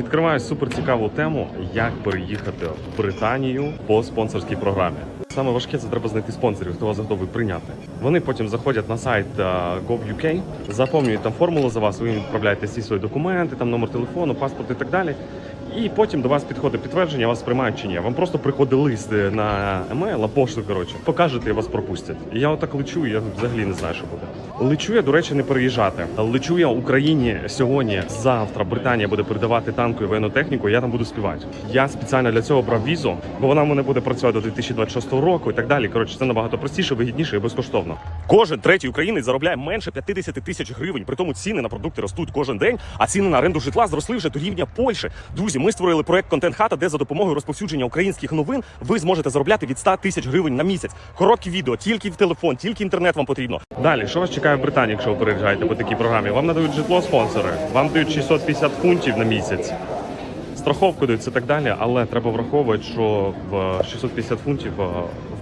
Відкриваю суперцікаву тему, як переїхати в Британію по спонсорській програмі. Саме важке це треба знайти спонсорів, хто вас готовий прийняти. Вони потім заходять на сайт е, gov.uk, заповнюють там формулу за вас, ви відправляєте всі свої документи, там номер телефону, паспорт і так далі. І потім до вас підходить підтвердження, вас приймають чи ні. Вам просто приходить лист е, на емейл, пошту, коротше, покажете і вас пропустять. Я отак лечу, я взагалі не знаю, що буде. Лечу я, до речі, не переїжджати. Лечу я Україні сьогодні, завтра Британія буде передавати танку і воєнну техніку. Я там буду співати. Я спеціально для цього брав візу, бо вона в мене буде працювати до 2026 року і так далі. Коротше, це набагато простіше, вигідніше і безкоштовно. Кожен третій українець заробляє менше 50 тисяч гривень. При тому ціни на продукти ростуть кожен день, а ціни на оренду житла зросли вже до рівня Польщі. Друзі, ми створили проект Контент Хата, де за допомогою розповсюдження українських новин ви зможете заробляти від 100 тисяч гривень на місяць. Короткі відео, тільки в телефон, тільки інтернет вам потрібно. Далі, що вас чекає в Британії, якщо ви переїжджаєте по такій програмі? Вам надають житло спонсори, вам дають 650 фунтів на місяць. Страховку дають і так далі, але треба враховувати, що в 650 фунтів е,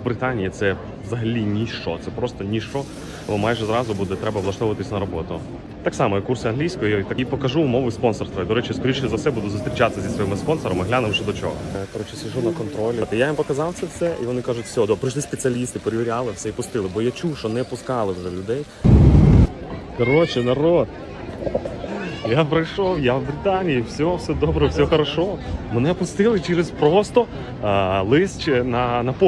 в Британії це взагалі ніщо. Це просто ніщо, бо майже зразу буде треба влаштовуватись на роботу. Так само, як курси англійської, і покажу умови спонсорства. До речі, скоріше за все буду зустрічатися зі своїми спонсорами, глянув, що до чого. Коротше, сижу на контролі. Я їм показав це все, і вони кажуть, все, добре, прийшли спеціалісти, перевіряли все і пустили. Бо я чув, що не пускали вже людей. Коротше, народ. Я прийшов, я в Британії, все, все добре, все хорошо. Мене пустили через просто а, лист на, на пошту.